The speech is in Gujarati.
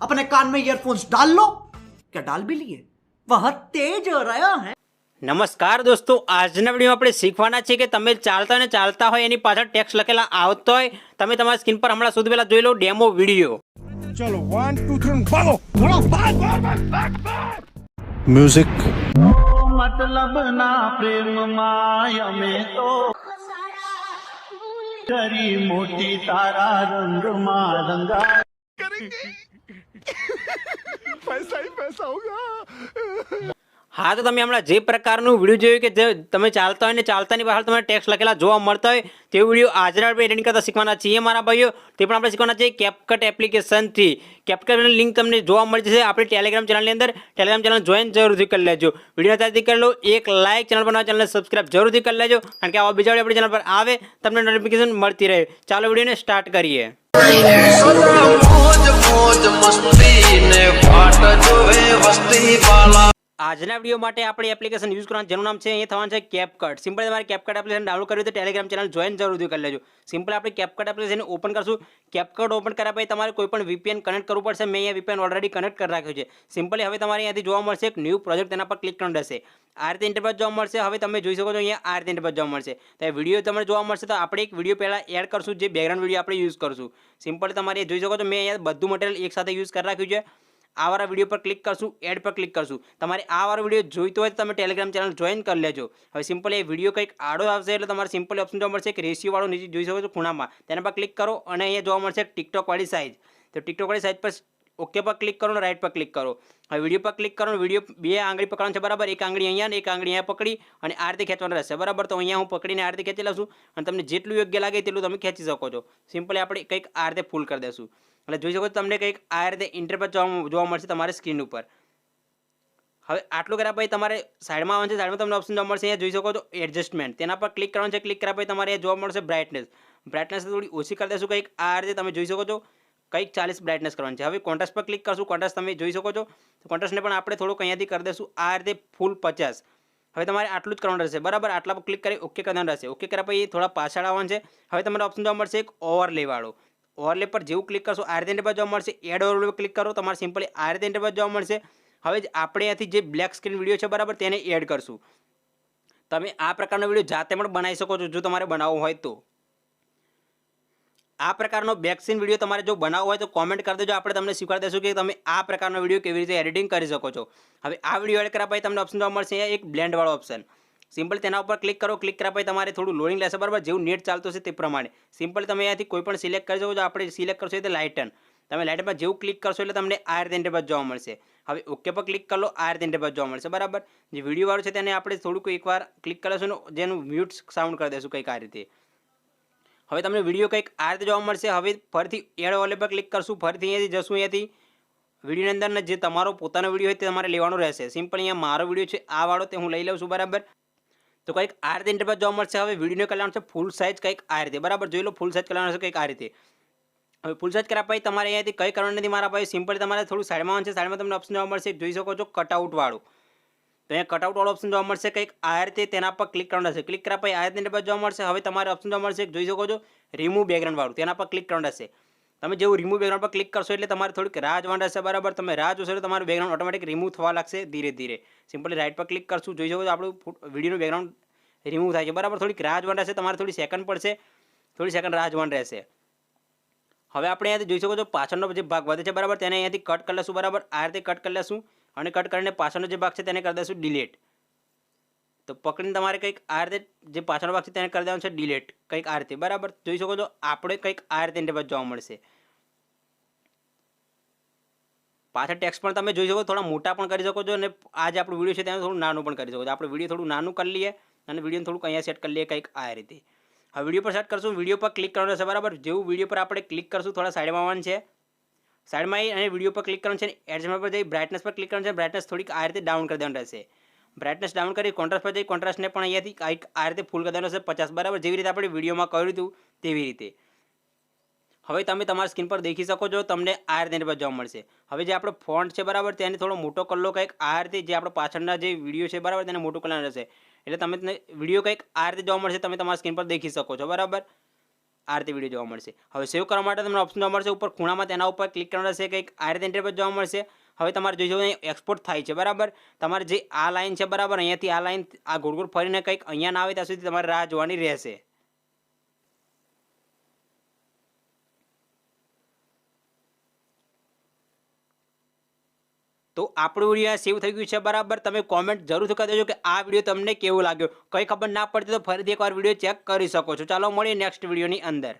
अपने कान में ईयरफोन्स डाल लो क्या डाल भी लिए वह तेज हो रहा है નમસ્કાર દોસ્તો આજના વિડીયોમાં આપણે શીખવાના છે કે તમે ચાલતા ને ચાલતા હોય એની પાછળ ટેક્સ લખેલા આવતો હોય તમે તમારી સ્ક્રીન પર હમણાં સુધી પહેલા જોઈ લો ડેમો વિડીયો चलो वन टू थ्री भागो म्यूजिक મતલબ ના પ્રેમ અમે તો કરી મોટી તારા રંગમાં રંગા પૈસા હા તો તમે હમણાં જે પ્રકારનું વીડિયો જોયું કે જે તમે ચાલતા હોય ને ચાલતાની બહાર તમને ટેક્સ લખેલા જોવા મળતા હોય તે વીડિયો આજના આપણે કરતા શીખવાના છીએ. મારા ભાઈઓ તે પણ આપણે શીખવાના છીએ કેપકટ એપ્લિકેશનથી કેપકટની લિંક તમને જોવા મળી જશે આપણી ટેલિગ્રામ ચેનલની અંદર. ટેલિગ્રામ ચેનલ જોઈન જરૂરથી કરી લેજો. વીડિયો ત્યારથી કરી લો. એક લાઇક ચેનલ પર ચેનલને સબસ્ક્રાઇબ જરૂરથી કરી લેજો. કારણ કે આવા બીજા આપણી ચેનલ પર આવે તમને નોટિફિકેશન મળતી રહે. ચાલો વિડીયોને સ્ટાર્ટ કરીએ. આજના વીડિયો માટે આપણે એપ્લિકેશન યુઝ કરવાનું, જેનું નામ છે, અહીંયા થવાનું છે કેપકટ સિમ્પલ તમારે કેપકટ એપ્લિકેશન ડાઉનલોડ કરવી તો ટેલિગ્રામ ચેનલ જોઈન જરૂરથી કરી લેજો. સિમ્પલ આપણે કેપકટ એપ્લિકેશન ઓપન કરશું. કેપકટ ઓપન કર્યા પછી તમારે કોઈ પણ VPN કનેક્ટ કરવું પડશે. મેં અહીંયા વીપીએન ઓલરેડી કનેક્ટ કરી રાખ્યું છે. સિમ્પલી હવે તમારે અહીંયાથી જોવા મળશે એક ન્યૂ પ્રોજેક્ટ તેના પર ક્લિક કરવાનું રહેશે. આ રીતે ઇન્ટરફેસ જોવા મળશે. હવે તમે જોઈ શકો છો અહીંયા આ રીતે ઇન્ટરફેસ જોવા મળશે. તો વીડિયો તમને જોવા મળશે તો આપણે એક વીડિયો પહેલાં એડ કરશું, જે બેકગ્રાઉન્ડ વીડિયો આપણે યુઝ કરશું. સિમ્પલ તમારે જોઈ શકો છો, મેં અહીંયા બધું મટીરિયલ એક સાથે યુઝ કરી રાખ્યું છે. આ વાળા વીડિયો પર ક્લિક કરશું એડ પર ક્લિક કરશું. તમારે આ વાળો વીડિયો જોઈતો હોય તો તમે ટેલિગ્રામ ચેનલ જોઈન કરી લેજો. હવે સિમ્પલ એ વીડિયો કંઈક આડો આવશે એટલે તમારે સિમ્પલ ઓપ્શન જોવા મળશે કે રેશિયો વાળો નીચે જોઈ શકો છો ખૂણામાં. તેના પર ક્લિક કરો અને અહીંયા જોવા મળશે ટિકટોક વાળી સાઇઝ તો ટિકટોક વાળી સાઇઝ પર ઓકે પર ક્લિક કરો રાઇટ પર ક્લિક કરો. હવે વીડિયો પર ક્લિક કરો વીડિયો બે આંગળી પકડવાનું છે બરાબર. એક આંગળી અહીંયા એક આંગળી અહીંયા પકડી અને આ રીતે ખેંચવાનું રહેશે. બરાબર? તો અહીંયા હું પકડીને આ રીતે ખેંચી લઉં છું અને તમને જેટલું યોગ્ય લાગે તેટલું તમે ખેંચી શકો છો. સિમ્પલી આપણે કંઈક આ રીતે ફૂલ કરી દેશું એટલે જોઈ શકો છો તમને કંઈક આ રીતે ઇન્ટરપેટ જોવા જોવા મળશે તમારી સ્ક્રીન ઉપર. હવે આટલું કર્યા પછી તમારે સાઈડમાં આવવાનું છે. સાઈડમાં તમને ઓપ્શન જોવા મળશે. અહીંયા જોઈ શકો છો એડજસ્ટમેન્ટ તેના પર ક્લિક કરવાનું છે. ક્લિક કર્યા પછી તમારે જોવા મળશે બ્રાઇટનેસ બ્રાઇટનેસ થોડી ઓછી કરી દેશું કંઈક. આ રીતે તમે જોઈ શકો છો. કંઈક ચાલીસ બ્રાઇટનેસ કરવાની છે. હવે કોન્ટ્રાસ્ટ પર ક્લિક કરશું કોન્ટ્રાસ્ટ તમે જોઈ શકો છો. તો કોન્ટ્રાસ્ટને પણ આપણે થોડુંક અહીંયાથી કરી દઈશું. આ રીતે ફૂલ પચાસ. હવે તમારે આટલું જ કરવાનું રહેશે. બરાબર? આટલા પર ક્લિક કરી ઓકે કરવાનું રહેશે. ઓકે કર્યા પછી થોડા પાછળ આવવાનું છે. હવે તમારે ઓપ્શન જોવા મળશે એક ઓવરલેવાળો ઓવરલે પર જેવું ક્લિક કરશો, આ રીતે ઇન્ટરફેસ જોવા મળશે. એડ ઓવરલે ક્લિક કરો, તમારે સિમ્પલી આ રીતે ઇન્ટરવ્યુ જોવા મળશે. હવે આપણે અહીંયાથી જે બ્લેક સ્ક્રીન વીડિયો છે, બરાબર, તેને એડ કરશું. તમે આ પ્રકારનો વીડિયો જાતે પણ બનાવી શકો છો, જો તમારે બનાવવો હોય તો. આ પ્રકારનો બેકસીન વીડિયો તમારે જો બનાવવો હોય તો કોમેન્ટ કરી દેજો. આપણે તમને શીખવાડી દઈશું કે તમે આ પ્રકારનો વીડિયો કેવી રીતે એડિટિંગ કરી શકો છો. હવે આ વીડિયો એડ કર્યા પછી તમને ઓપ્શન જોવા મળશે. એક બ્લેન્ડવાળો ઓપ્શન સિમ્પલ તેના ઉપર ક્લિક કરો. ક્લિક કર્યા પછી તમારે થોડું લોડિંગ લેશે, બરાબર? જેવું નેટ ચાલતું હશે તે પ્રમાણે. સિમ્પલ તમે અહીંયાથી કોઈ પણ સિલેક્ટ કરી શકો છો. આપણે સિલેક્ટ કરશો એટલે લાઇટન તમે લાઇટનમાં જેવું ક્લિક કરશો એટલે તમને આ રીતે ઇન્ટરફેસ જોવા મળશે. હવે ઓકે પર ક્લિક કરો આ રીતે ઇન્ટરફેસ જોવા મળશે. બરાબર? જે વીડિયો વાળો છે તેને આપણે થોડુંક એકવાર ક્લિક કરીશું જેનું મ્યુટ સાઉન્ડ કરી દઈશું કંઈક આ રીતે. હવે તમને વીડિયો કંઈક આ રીતે જોવા મળશે. હવે ફરીથી એડ ઓલે પર ક્લિક કરશું. ફરીથી અહીંયાથી જશું અહીંયાથી. વિડીયોની અંદર જે તમારો પોતાનો વીડિયો હોય તે તમારે લેવાનો રહેશે. સિમ્પલ અહીંયા મારો વીડિયો છે, આ વાળો તે હું લઈ લઉં છું, બરાબર? તો કંઈક આ રીતે ઇન્ટરફેસ જોવા મળશે. હવે વિડીયોને કરવાનો છે ફૂલ સાઇઝ કંઈક આ રીતે. બરાબર? જોઈ લો ફૂલ સાઇઝ કરવાનો છે કંઈક આ રીતે. હવે ફૂલ સાઇઝ કર્યા પછી તમારે અહીંયાથી કંઈ કરવાનું નથી. મારા ભાઈ સિમ્પલ તમારે થોડું સાઈડમાં છે. સાઈડમાં તમને ઓપ્શન જોવા મળશે. જોઈ શકો છો કટઆઉટ વાળું. તો અહીંયા કટઆઉટ વાળો ઓપ્શન જોવા મળશે કંઈક. આ રીતે તેના પર ક્લિક કરવાનું રહેશે. ક્લિક કર્યા પછી આ રીતે બાદ જોવા મળશે. હવે તમારે ઓપ્શન જોવા મળશે જોઈ શકો છો? રિમૂવ બેકગ્રાઉન્ડ વાળું. તેના પર ક્લિક કરવાનું રહેશે. તમે જેવું રિમૂવ બેકગ્રાઉન્ડ પર ક્લિક કરશો એટલે તમારે થોડીક રાહ જોવાનું રહેશે. બરાબર? તમે રાહ જોશો એટલે તમારું બેકગ્રાઉન્ડ ઓટોમેટિક રિમૂવ થવા લાગશે ધીરે ધીરે. સિમ્પલી રાઈટ પર ક્લિક કરશું. જોઈ શકો છો આપણું વિડીયોનું બેકગ્રાઉન્ડ રિમૂવ થાય છે. બરાબર? થોડીક રાહ જોવાનું રહેશે. તમારે થોડી સેકન્ડ પડશે થોડી સેકન્ડ રાહ જોવાનું રહેશે. હવે આપણે અહીંયાથી જોઈ શકો છો પાછળનો જે ભાગ વધે છે. બરાબર? તેને અહીંયાથી કટ કરી લેશું બરાબર? આ રીતે કટ કરી લેશું અને કટ કરીને પાછળનો જે ભાગ છે તેને કરી દઈશું ડિલેટ તો પકડીને તમારે કંઈક આ રીતે જે પાછળનો ભાગ છે તેને કરી દેવાનું છે ડિલેટ કંઈક આ રીતે. બરાબર? જોઈ શકો છો? આપણે કંઈક આ રીતે ઇન્ટરફેસ જોવા મળશે. પાછળ ટેક્સ્ટ પણ તમે જોઈ શકો થોડા મોટા પણ કરી શકો છો અને આજે આપણું વીડિયો છે તેને થોડું નાનું પણ કરી શકો છો. આપણે વીડિયો થોડું નાનું કરી લઈએ અને વીડિયો થોડુંક અહીંયા સેટ કરી લઈએ કંઈક આ રીતે. હવે વીડિયો પર સેટ કરશું. વીડિયો પર ક્લિક કરવાનું રહેશે. બરાબર? જેવું વીડિયો પર આપણે ક્લિક કરશું, થોડા સાઈડમાં આવવાનું છે. સાઈડમાં આવી અને વીડિયો પર ક્લિક કરવાનું છે એડજમેન્ટ પર જઈ બ્રાઇટનેસ પર ક્લિક કરવાનું છે. બ્રાઇટનેસ થોડીક આ રીતે ડાઉન કરી દેવાનું રહેશે. બ્રાઇટનેસ ડાઉન કરી કોન્ટ્રાસ્ટ પર જઈ કોન્ટ્રાસ્ટને પણ અહીંયાથી કંઈક આ રીતે ફૂલ કરી દેવાનું રહેશે. પચાસ બરાબર જેવી રીતે આપણે વિડીયોમાં કર્યું હતું તેવી રીતે. હવે તમે તમારા સ્ક્રીન પર દેખી શકો છો, તમને આ રીતે પર જોવા મળશે. હવે જે આપણો ફોન્ટ છે બરાબર, તેને થોડો મોટો કલરો કંઈક આ રીતે જે આપણો પાછળના જે વીડિયો છે બરાબર, તેને મોટો કલર રહેશે. એટલે તમે વીડિયો કંઈક આ રીતે જોવા મળશે, તમે તમારા સ્ક્રીન પર દેખી શકો છો. બરાબર? આ રીતે વીડિયો જોવા મળશે. હવે સેવ કરવા માટે તમને ઓપ્શન જોવા મળશે. ઉપર ખૂણામાં તેના ઉપર ક્લિક કરવાનું રહેશે. કંઈક આ રીતે ઇન્ટરફેસ જોવા મળશે. હવે તમારે જોઈ જવું એક્સપોર્ટ થાય છે. બરાબર? તમારે જે આ લાઇન છે બરાબર, અહીંયાથી આ લાઇન આ ગોળ ગોળ ફરીને કંઈક અહીંયા ના આવે ત્યાં સુધી તમારે રાહ જોવાની રહેશે. તો આપણું વીડિયો સેવ થઈ ગયું છે, બરાબર? તમે કોમેન્ટ જરૂરથી કરી દેજો કે આ વીડિયો તમને કેવો લાગ્યો? કંઈ ખબર ના પડતી તો ફરીથી એકવાર વીડિયો ચેક કરી શકો છો. ચાલો, મળીએ નેક્સ્ટ વિડીયોની અંદર.